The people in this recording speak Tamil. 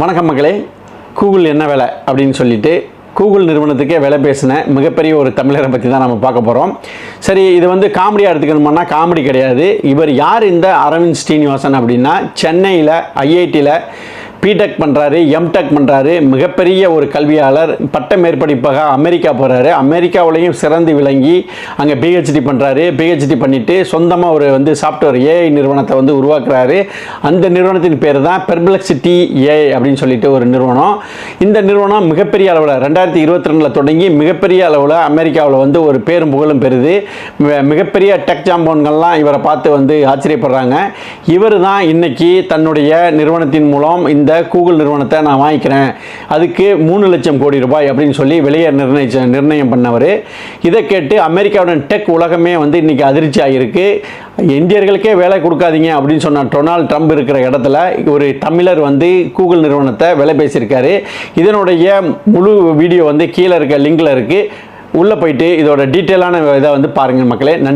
வணக்கம் மக்களே. கூகுள் என்ன வேலை அப்படின்னு சொல்லிட்டு கூகுள் நிறுவனத்துக்கே வேலை பேசின மிகப்பெரிய ஒரு தமிழரை பற்றி தான் நம்ம பார்க்க போகிறோம் சரி இது வந்து காமெடியாக எடுத்துக்கணும்னா காமெடி கிடையாது. இவர் யார் இந்த அரவிந்த் ஸ்ரீனிவாசன் அப்படின்னா சென்னையில் ஐஐடியில் பிடெக் பண்ணுறாரு எம்டெக் பண்ணுறாரு மிகப்பெரிய ஒரு கல்வியாளர் பட்ட மேற்படிப்பாக அமெரிக்கா போகிறாரு அமெரிக்காவிலையும் சிறந்து விளங்கி அங்கே பிஹெச்டி பண்ணுறாரு பிஹெச்டி பண்ணிவிட்டு சொந்தமாக ஒரு வந்து சாஃப்ட்வேர் ஏஐ நிறுவனத்தை வந்து உருவாக்குறாரு. அந்த நிறுவனத்தின் பேர் தான் பெர்பிளக்சிட்டி ஏஐ அப்படின்னு சொல்லிட்டு ஒரு நிறுவனம். இந்த நிறுவனம் மிகப்பெரிய அளவில் ரெண்டாயிரத்தி இருபத்தி ரெண்டில் தொடங்கி மிகப்பெரிய அளவில் அமெரிக்காவில் வந்து ஒரு பேரும் புகழும் பெறுது. மிகப்பெரிய டெக் ஜாம்போன்கள்லாம் இவரை பார்த்து வந்து ஆச்சரியப்படுறாங்க. இவர் தான் இன்றைக்கி தன்னுடைய நிறுவனத்தின் மூலம் இந்த கூகுள் நிறுவனத்தை நான் வாங்கிக்கிறேன். அதுக்கு மூணு லட்சம் கோடி ரூபாய் அப்படின்னு சொல்லி விலையை நிர்ணயிச்ச நிர்ணயம் பண்ணவர். இதை கேட்டு அமெரிக்காவுடன் டெக் உலகமே வந்து இன்னைக்கு அதிர்ச்சி ஆகியிருக்கு. இந்தியர்களுக்கே வேலை கொடுக்காதீங்க அப்படின்னு சொன்ன டொனால்ட் ட்ரம்ப் இருக்கிற இடத்துல ஒரு தமிழர் வந்து கூகுள் நிறுவனத்தை விலை பேசியிருக்காரு. இதனுடைய முழு வீடியோ வந்து கீழே இருக்க லிங்கில் இருக்குது உள்ளே போயிட்டு இதோட டீட்டெயிலான இதை வந்து பாருங்கள் மக்களே. நன்றி.